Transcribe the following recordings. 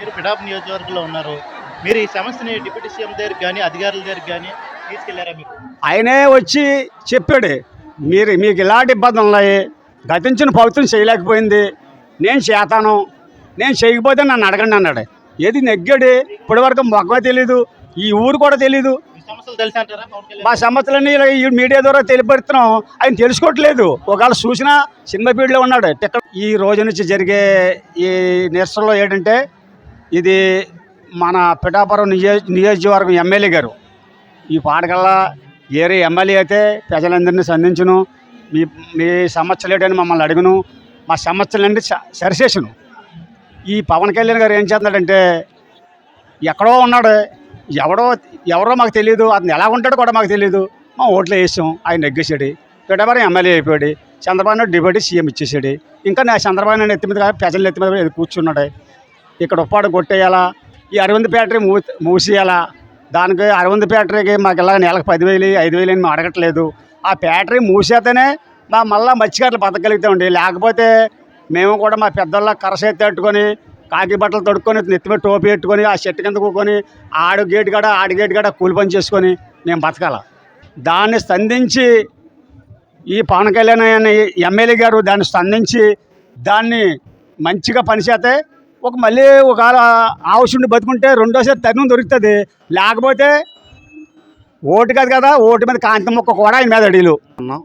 మీరు పిఠాపు నియోజకవర్గంలో ఉన్నారు. మీరు ఈ సమస్యని డిప్యూటీ సీఎం దగ్గరికి కానీ అధికారుల దగ్గరికి కానీ తీసుకెళ్ళారా మీరు? ఆయనే వచ్చి చెప్పాడు మీరు మీకు ఇలాంటి ఇబ్బందులు ఉన్నాయి? గతించిన ప్రభుత్వం చేయలేకపోయింది. నేను చేతాను నేను చేయకపోతే నన్ను అడగండి అన్నాడు. ఏది నెగ్గాడు? ఇప్పటివరకు మొక్కమే తెలీదు. ఈ ఊరు కూడా తెలీదు. మీ సమస్యలన్నీ ఇలా ఈ మీడియా ద్వారా తెలియపడుతున్నాం. ఆయన తెలుసుకోవట్లేదు. ఒకవేళ చూసినా సినిమా ఫీల్డ్లో ఉన్నాడు. ఈ రోజు నుంచి జరిగే ఈ నిరసనలో ఏంటంటే ఇది మన పిఠాపురం నియోజ నియోజకవర్గం ఎమ్మెల్యే గారు. ఈ పాటకల్లా ఏరే ఎమ్మెల్యే అయితే ప్రజలందరినీ సంధించును. మీ మీ సమస్యలు ఏంటని మమ్మల్ని అడుగును. మా సమస్యలన్నీ స- సరిచేసును. ఈ పవన్ కళ్యాణ్ గారు ఏం చేస్తున్నాడంటే ఎక్కడో ఉన్నాడు. ఎవడో ఎవరో మాకు తెలియదు అతను ఎలా ఉంటాడో కూడా మాకు తెలియదు మా ఓట్లు వేసాం. ఆయన నెగ్గేసాడు పిఠాపురం ఎమ్మెల్యే అయిపోయాడు. చంద్రబాబు నాయుడు డిబేట్ సీఎం ఇచ్చేసాడు ఇంకా నా చంద్రబాబు నాయుడు ఎత్తి మీద కాదు, ప్రజల ఎత్తి మీద కూర్చున్నాడు. ఇక్కడ ఉప్పాడు కొట్టేయాలా? ఈ అరవింద్ ఫ్యాక్టరీ మూ మూసేయాలా? దానికి అరవింద్ ఫ్యాక్టరీకి మాకు ఇలా నెలకు పదివేలు ఐదు వేలు అని మేము అడగట్లేదు. ఆ ఫ్యాక్టరీ మూసేతేనే మా మళ్ళా మత్స్యకారులు బతకగలుగుతామండి. లేకపోతే మేము కూడా మా పెద్దోళ్ళ కరసేతి తట్టుకొని కాకి బట్టలు తొడుక్కొని నెత్తిమే టోపీ పెట్టుకొని ఆ చెట్టు కింద కూకొని ఆడు గేటు కాడ ఆడు గేటు కాడ కూలి పని చేసుకొని మేము బతకాల. దాన్ని స్పందించి ఈ పవన్ కళ్యాణ్ అనే ఎమ్మెల్యే గారు దాన్ని స్పందించి దాన్ని మంచిగా పనిచేస్తే ఒక మళ్ళీ ఒక ఆవుషుండి బతుకుంటే రెండోసారి తరుణం దొరుకుతుంది. లేకపోతే ఓటు కాదు కదా ఓటు మీద కాంతి మొక్క కూడా ఆయన మీద అడిగిలు. ఉన్నాం.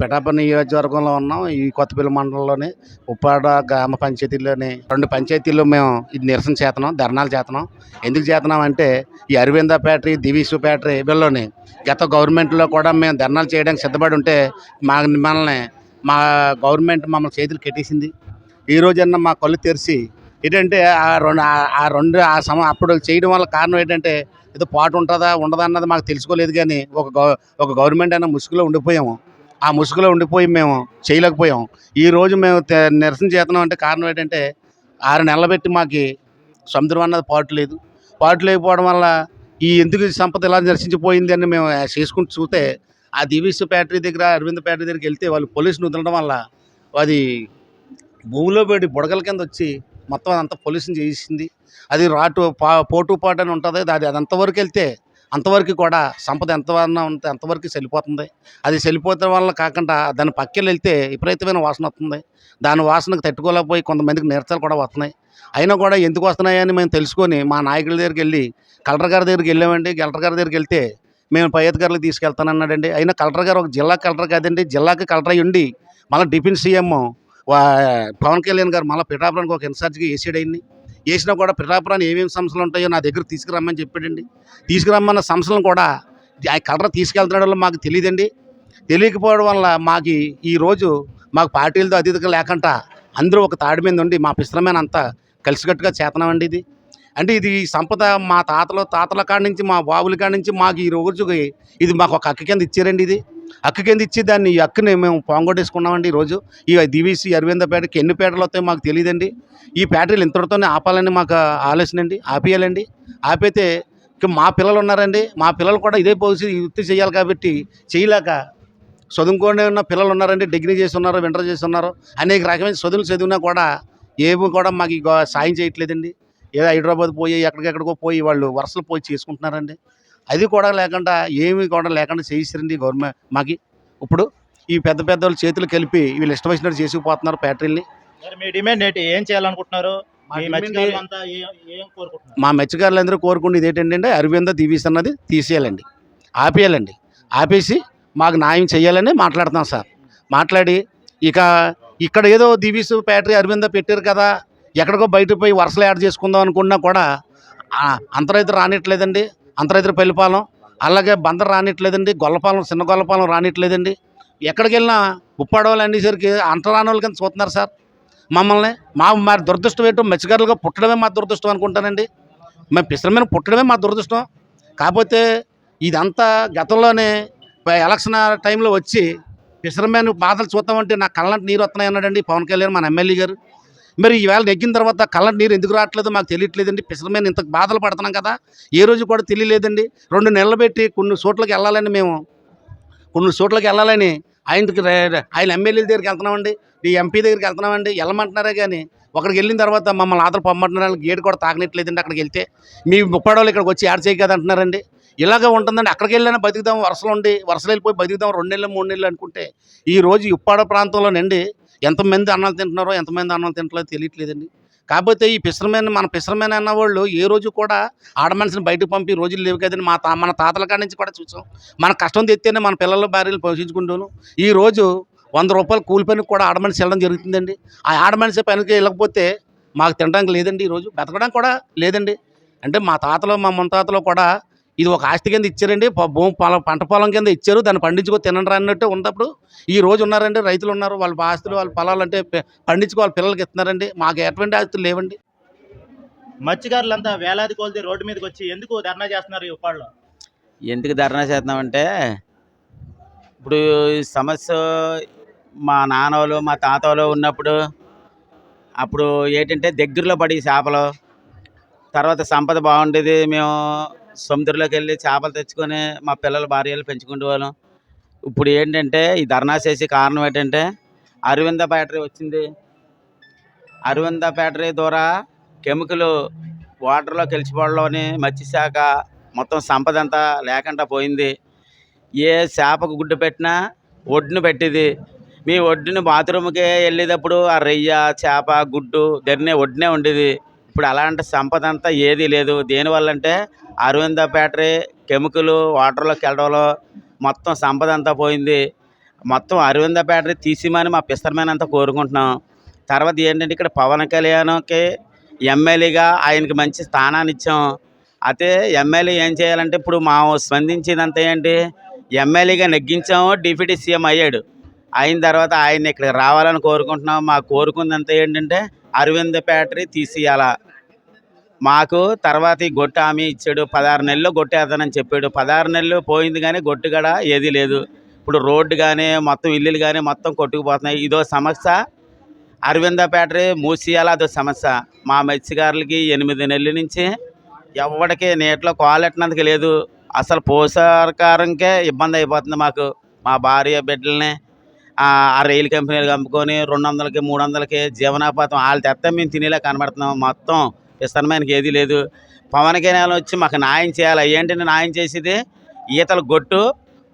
పిఠాపురం నియోజకవర్గంలో ఉన్నాం ఈ కొత్తపల్లి మండలంలోని ఉప్పాడ గ్రామ పంచాయతీలోని రెండు పంచాయతీల్లో మేము ఇది నిరసన చేతనం ధర్నాలు చేతనం ఎందుకు చేతనం అంటే ఈ అరవింద ఫ్యాక్టరీ దివీసు ఫ్యాక్టరీ వీళ్ళని గత గవర్నమెంట్లో కూడా మేము ధర్నాలు చేయడానికి సిద్ధపడి ఉంటే మా మనల్ని మా గవర్నమెంట్ మమ్మల్ని చేతులు కట్టేసింది. ఈ రోజన్నా మా కళ్ళు తెరిచి ఏంటంటే ఆ రెండు ఆ- రెండు ఆ సమ అప్పుడు చేయడం వల్ల కారణం ఏంటంటే ఏదో పాటు ఉంటుందా ఉండదా అన్నది మాకు తెలుసుకోలేదు కానీ ఒక గవ ఒక గవర్నమెంట్ అయినా ముసుగులో ఉండిపోయాము. ఆ ముసుగులో ఉండిపోయి మేము చేయలేకపోయాం. ఈ రోజు మేము నిరసన చేస్తున్నాం అంటే కారణం ఏంటంటే ఆరు నెలలు పెట్టి మాకు సముద్రం అన్నది పాటు లేదు. పాటు లేకపోవడం వల్ల ఈ ఎందుకు ఈ సంపద ఇలా నశించిపోయింది అని మేము చేసుకుంటూ చూస్తే ఆ దివీస్ ఫ్యాక్టరీ దగ్గర అరవింద్ ఫ్యాక్టరీ దగ్గరికి వెళ్తే వాళ్ళు పోలీసులు వదలడం వల్ల అది భూమిలో పెట్టి బుడగల కింద వచ్చి మొత్తం అదంతా పొల్యూషన్ చేసింది. అది రాటు పా పోటు పాటు అని ఉంటుంది. అది అది అంతవరకు వెళ్తే అంతవరకు కూడా సంపద ఎంతవరకు ఉంటే అంతవరకు చెల్లిపోతుంది అది చెల్లిపోవడం వల్ల కాకుండా దాని పక్కన వెళ్తే విపరీతమైన వాసన వస్తుంది. దాని వాసనకు తట్టుకోలేకపోయి కొంతమందికి నీరసాలు కూడా వస్తున్నాయి. అయినా కూడా ఎందుకు వస్తున్నాయని మేము తెలుసుకొని మా నాయకుల దగ్గరికి వెళ్ళి కలెక్టర్ గారి దగ్గరికి వెళ్ళామండి. కలెక్టర్ గారి దగ్గరికి వెళ్తే మేము పై అధికారులకు తీసుకెళ్తానన్నాడండి. అయినా కలెక్టర్ గారు ఒక జిల్లా కలెక్టర్ కాదండి. జిల్లాకి కలెక్టర్ అయ్యి ఉండి మళ్ళీ డిఫెన్స్ సీఎం పవన్ కళ్యాణ్ గారు మళ్ళీ పిఠాపురానికి ఒక ఇన్ఛార్జ్గా వేసాడు వేసినా కూడా పిఠాపురాన్ని ఏమేమి సమస్యలు ఉంటాయో నా దగ్గర తీసుకురమ్మని చెప్పాడండి. తీసుకురమ్మన్న సమస్యలను కూడా ఆ కలర్ తీసుకెళ్తున్నాడో మాకు తెలియదండి. తెలియకపోవడం వల్ల మాకు ఈ రోజు మాకు పార్టీలతో అతీతంగా లేకుండా అందరూ ఒక తాడి మీద ఉండి మా పిశ్రమైన అంతా కలిసికట్టుగా చేతనామండి ఇది. అంటే ఇది ఈ సంపద మా తాతల తాతల కాడి నుంచి మా బాబుల కాడి నుంచి మాకు ఈ రోజుకి ఇది మాకు ఒక అక్క కింద ఇచ్చారండి ఇది. అక్క కింద ఇచ్చి దాన్ని ఈ అక్కని మేము పోంగొట్టేసుకున్నామండి ఈరోజు. ఈ దివిసి అరవిందపేటకి ఎన్ని పేటలు వస్తాయో మాకు తెలియదండి. ఈ ఫ్యాక్టరీలు ఇంతటితోనే ఆపాలని మాకు ఆలోచన అండి ఆపేయాలండి. ఆపైతే మా పిల్లలు ఉన్నారండి. మా పిల్లలు కూడా ఇదే పోసి వృత్తి చేయాలి కాబట్టి చేయలేక చదువుకొని ఉన్న పిల్లలు ఉన్నారండి డిగ్రీ చేసి ఉన్నారు వింటర్ చేసి ఉన్నారు అనేక రకమైన చదువులు చదివినా కూడా ఏమి కూడా మాకు సాయం చేయట్లేదండి. ఏదో హైదరాబాద్ పోయి ఎక్కడికెక్కడికో పోయి వాళ్ళు వరుసలు పోయి చేసుకుంటున్నారండి. అది కూడా లేకుండా ఏమి కూడా లేకుండా చేయిస్తారండి గవర్నమెంట్ మాకి ఇప్పుడు ఈ పెద్ద పెద్ద వాళ్ళ చేతులు కలిపి వీళ్ళు ఇష్టం వచ్చినట్టు చేసుకుపోతున్నారు ఫ్యాక్టరీని మరి మీ డిమాండ్ ఏంటి? ఏం చేయాలనుకుంటున్నారు? మా మీ డిమాండ్ మత్స్యకారులు అంతా ఏ- ఏం కోరుకుంటున్నారు? మా మత్స్యకారులందరూ కోరుకునేది ఏంటంటే అరవింద దివీస్ అన్నది తీసేయాలండి. ఆపేయాలండి. ఆపేసి మాకు న్యాయం చేయాలని మాట్లాడుతున్నాం సార్. మాట్లాడి ఇక ఇక్కడ ఏదో దివీస్ ఫ్యాక్టరీ అరవింద పెట్టారు కదా ఎక్కడికో బయట పోయి వరుసలు యాడ్ చేసుకుందాం అనుకున్నా కూడా అంతరైతు రానిట్లేదండి. అంతరైతు పెళ్ళిపాలెం. అలాగే బందర్ రానిట్లేదండి గొల్లపాలెం చిన్న గొల్లపాలెం రానిట్లేదండి. ఎక్కడికి వెళ్ళినా ఉప్పాడవాళ్ళు అనేసరికి అంటరాని కింద చూస్తున్నారు సార్. మమ్మల్ని మా మా దురదృష్టం ఏంటో మత్స్యకారులుగా పుట్టడమే మా దురదృష్టం అనుకుంటానండి. మేము పిసరమైన పుట్టడమే మా దురదృష్టం. కాకపోతే ఇదంతా గతంలోనే ఎలక్షన్ టైంలో వచ్చి పిసరమైన బాధలు చూద్దామంటే నాకు కళ్ళంటి నీరు వస్తున్నాయి అన్నాడండి పవన్ కళ్యాణ్ మన ఎమ్మెల్యే గారు. మరి ఈవేళ నెగ్గిన తర్వాత కళ్ళ నీరు ఎందుకు రావట్లేదు మాకు తెలియట్లేదండి. పిసరమైన ఇంత బాధలు పడుతున్నాం కదా. ఏ రోజు కూడా తెలియలేదండి. రెండు నెలలు పెట్టి కొన్ని చోట్లకి వెళ్ళాలని మేము. కొన్ని చోట్లకి వెళ్ళాలని ఆయనకి ఆయన ఎమ్మెల్యేల దగ్గరికి వెళ్తున్నామండి. ఈ ఎంపీ దగ్గరికి వెళ్తున్నామండి. వెళ్ళమంటున్నారే కానీ అక్కడికి వెళ్ళిన తర్వాత మమ్మల్ని ఆధార పంపమంటున్నారు గేట్ కూడా తాగనట్లేదండి అక్కడికి వెళ్తే. మీ ముప్పాడోళ్ళు ఇక్కడికి వచ్చి యాడ్ చేయగలదు అంటున్నారండి. ఇలాగే ఉంటుందండి. అక్కడికి వెళ్ళినా బతుకుదాం వరుసలు ఉండి వరుసలు వెళ్ళిపోయి బతుకుదాం రెండు నెలలు మూడు నెలలు అనుకుంటే ఈ రోజు ఉప్పాడ ప్రాంతంలోనండి ఎంతమంది అన్నాలు తింటున్నారో ఎంతమంది అన్నాలు తింటలేదో తెలియట్లేదండి. కాకపోతే ఈ పిసరమైన మన పిసరమైన అన్న వాళ్ళు ఏ రోజు కూడా ఆడ మనిషిని బయటకు పంపి రోజులు లేవు కదండి. మా తా మన తాతల కాడి నుంచి కూడా చూసాం. మన కష్టం తెస్తేనే మన పిల్లల భార్యలు పోషించుకుంటాను. ఈ రోజు వంద రూపాయలు కూలి పనికి కూడా ఆడ మనిషి వెళ్ళడం జరుగుతుందండి. ఆ ఆడ మనిషి పనికి వెళ్ళకపోతే మాకు తినడానికి లేదండి ఈరోజు బతకడానికి కూడా లేదండి. అంటే మా తాతలు మా మునతాతలు కూడా ఇది ఒక ఆస్తి కింద ఇచ్చారండి. భూమి పొలం పంట పొలం కింద ఇచ్చారు. దాన్ని పండించుకో తినండి అన్నట్టు ఉన్నప్పుడు ఈ రోజు ఉన్నారండి. రైతులు ఉన్నారు. వాళ్ళ ఆస్తులు వాళ్ళ పొలాలు అంటే పండించుకో వాళ్ళ పిల్లలకి ఇస్తున్నారండి. మాకు ఎటువంటి ఆస్తులు లేవండి. మత్స్యకారులంతా వేలాది కొలది రోడ్డు మీదకి వచ్చి ఎందుకు ధర్నా చేస్తున్నారు ఈ ఉప్పాడలో? ఎందుకు ధర్నా చేస్తున్నామంటే ఇప్పుడు ఈ సమస్య మా నాన్నోళ్ళు మా తాతోళ్ళు ఉన్నప్పుడు అప్పుడు ఏంటంటే దగ్గరలో పడి చేపలు తర్వాత సంపద బాగుండేది. మేము సముద్రంలోకి వెళ్ళి చేపలు తెచ్చుకొని మా పిల్లల భార్యలు పెంచుకునే వాళ్ళం. ఇప్పుడు ఏంటంటే ఈ ధర్నా చేసే కారణం ఏంటంటే అరవింద బ్యాటరీ వచ్చింది. అరవింద బ్యాటరీ ద్వారా కెమికల్ వాటర్లో గెలిచిపోవడంలోని మత్స్యశాఖ మొత్తం సంపద అంతా లేకుండా పోయింది. ఏ చేపకు గుడ్డు పెట్టినా ఒడ్డును పెట్టింది. మీ ఒడ్డుని బాత్రూమ్కే వెళ్ళేటప్పుడు ఆ రొయ్య చేప గుడ్డు దెన్నే ఒడ్డునే ఉండేది. ఇప్పుడు అలాంటి సంపద అంతా ఏదీ లేదు. దేనివల్ల అంటే అరవింద బ్యాటరీ కెమికల్ వాటర్లోకి వెళ్ళడంలో మొత్తం సంపద అంతా పోయింది. మొత్తం అరవింద బ్యాటరీ తీసిమని మా పిస్తరమైన అంతా కోరుకుంటున్నాం. తర్వాత ఏంటంటే ఇక్కడ పవన్ కళ్యాణ్కి ఎమ్మెల్యేగా ఆయనకి మంచి స్థానాన్ని ఇచ్చాం. అయితే ఎమ్మెల్యే ఏం చేయాలంటే ఇప్పుడు మా స్పందించేదంతా ఏంటి ఎమ్మెల్యేగా నెగ్గించాము డిప్యూటీ సీఎం అయ్యాడు. అయిన తర్వాత ఆయన ఇక్కడికి రావాలని కోరుకుంటున్నాం. మా కోరుకుందంతా ఏంటంటే అరవింద బ్యాటరీ తీసేయాల. మాకు తర్వాత ఈ గొట్టు హామీ ఇచ్చాడు పదహారు నెలలు గొట్టేద్దానని చెప్పాడు. పదహారు నెలలు పోయింది కానీ గొట్టు గడ ఏదీ లేదు. ఇప్పుడు రోడ్డు కానీ మొత్తం ఇల్లులు కానీ మొత్తం కొట్టుకుపోతున్నాయి. ఇదో సమస్య. అరవింద బ్యాటరీ మూసేయాల అదో సమస్య. మా మత్స్యకారులకి ఎనిమిది నెలల నుంచి ఎవరికి నీటిలో కాలెట్టినందుకు లేదు. అసలు పోషకారంకే ఇబ్బంది అయిపోతుంది మాకు. మా భార్య బిడ్డల్ని ఆ రైలు కంపెనీలు కమ్ముకొని రెండు వందలకి మూడు వందలకి జీవనాపాతం వాళ్ళు తెస్తే మేము తినేలా కనబడుతున్నాం. మొత్తం విస్తరమైనకి ఏది లేదు. పవన్ కళ్యాణ్ వచ్చి మాకు న్యాయం చేయాలి? ఏంటంటే న్యాయం చేసేది ఈతల గొట్టు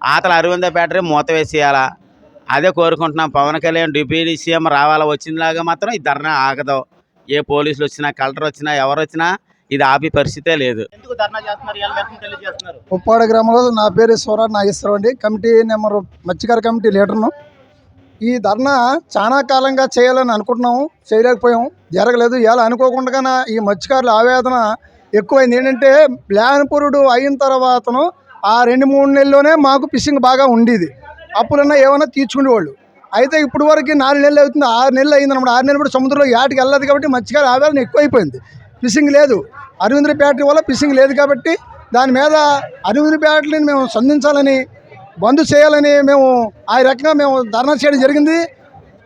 ఆతల అరవింద బ్యాటరీ మూత వేసేయాలా? అదే కోరుకుంటున్నాం. పవన్ కళ్యాణ్ డిప్యూటీ సీఎం రావాలా? వచ్చినలాగా మాత్రం ఈ ధర్నా ఆగదు. ఏ పోలీసులు వచ్చినా కలెక్టర్ వచ్చినా ఎవరు వచ్చినా ఇది ఆపే పరిస్థితే లేదు. ఎందుకు ధర్నా చేస్తున్నారు? ఇలా వ్యక్తం తెలియజేస్తున్నారు. ఉప్పాడ గ్రామంలో నా పేరు స్వరాట్ నాగేశ్వరరావు అండి. కమిటీ నెంబర్ మత్స్యకార కమిటీ లీడర్ను. ఈ ధర్నా చాలా కాలంగా చేయాలని అనుకుంటున్నాము చేయలేకపోయాం జరగలేదు. ఇలా అనుకోకుండా ఈ మత్స్యకారుల ఆవేదన ఎక్కువైంది. ఏంటంటే ప్లాన్ పురుడు అయిన తర్వాతను ఆ రెండు మూడు నెలల్లోనే మాకు ఫిషింగ్ బాగా ఉండేది. అప్పులన్నా ఏమైనా తీర్చుకునేవాళ్ళు. అయితే ఇప్పుడు వరకు నాలుగు నెలలు అవుతుంది. ఆరు నెలలు అయింది అనమాట. ఆరు నెలలు కూడా సముద్రంలో యాటికి వెళ్ళదు కాబట్టి మత్స్యకారుల ఆవేదన ఎక్కువైపోయింది. ఫిషింగ్ లేదు. అరవింద్ర బ్యాటరీ వల్ల ఫిషింగ్ లేదు కాబట్టి దాని మీద అరవింద్ర బ్యాటరీని మేము సంధించాలని బంద్ చేయాలని మేము ఆ రకంగా మేము ధర్నా చేయడం జరిగింది.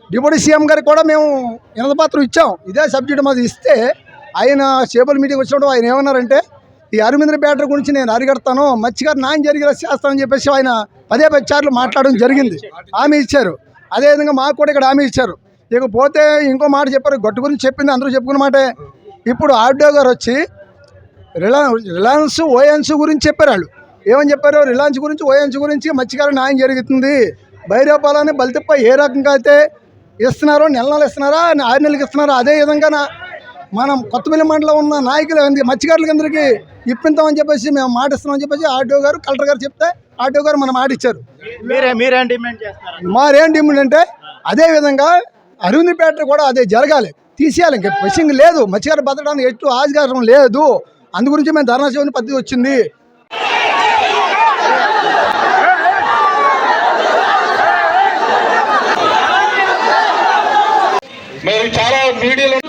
డిప్యూటీ సీఎం గారికి కూడా మేము వినతపత్రం ఇచ్చాం. ఇదే సబ్జెక్ట్ మాది ఇస్తే ఆయన చేపల మీటింగ్ వచ్చినప్పుడు ఆయన ఏమన్నారంటే ఈ అరవింద్ర బ్యాటరీ గురించి నేను అరిగడతాను మత్స్యగారు న్యాయం జరిగేలా చేస్తానని చెప్పేసి ఆయన పదే పది సార్లు మాట్లాడడం జరిగింది. హామీ ఇచ్చారు. అదేవిధంగా మాకు కూడా ఇక్కడ హామీ ఇచ్చారు. ఇకపోతే ఇంకో మాట చెప్పారు. గట్టు గురించి చెప్పింది అందరూ చెప్పుకున్న మాటే. ఇప్పుడు ఆర్డో గారు వచ్చి రిలయన్స్ రిలయన్స్ ఓఎన్స్ గురించి చెప్పారు వాళ్ళు. ఏమని చెప్పారు? రిలయన్స్ గురించి ఓఎన్స్ గురించి మత్స్యకారు న్యాయం జరుగుతుంది. భైరవపాలని బలితప్ప ఏ రకంగా అయితే ఇస్తున్నారో నెల నెలలు ఇస్తున్నారా ఆరు నెలలకు ఇస్తున్నారో? అదే విధంగా మనం కొత్తపల్లి మండలం ఉన్న నాయకులు అందరికీ ఇప్పించామని చెప్పేసి మేము మాట ఇస్తున్నామని చెప్పేసి ఆర్డో గారు కలెక్టర్ గారు చెప్తే ఆర్డో గారు మన మాట ఇచ్చారు. మీరే డిమాండ్ అంటే అదే విధంగా అరవింద్ పేట కూడా అదే జరగాలి. తీసేయాలి ఇంకా. ఫిషింగ్ లేదు. మత్స్యకారు బతకడానికి ఎటు ఆస్కారం లేదు. అందు గురించి మేము ధర్నా చేయని పద్ధతి వచ్చింది. మేము చాలా మీడియాలో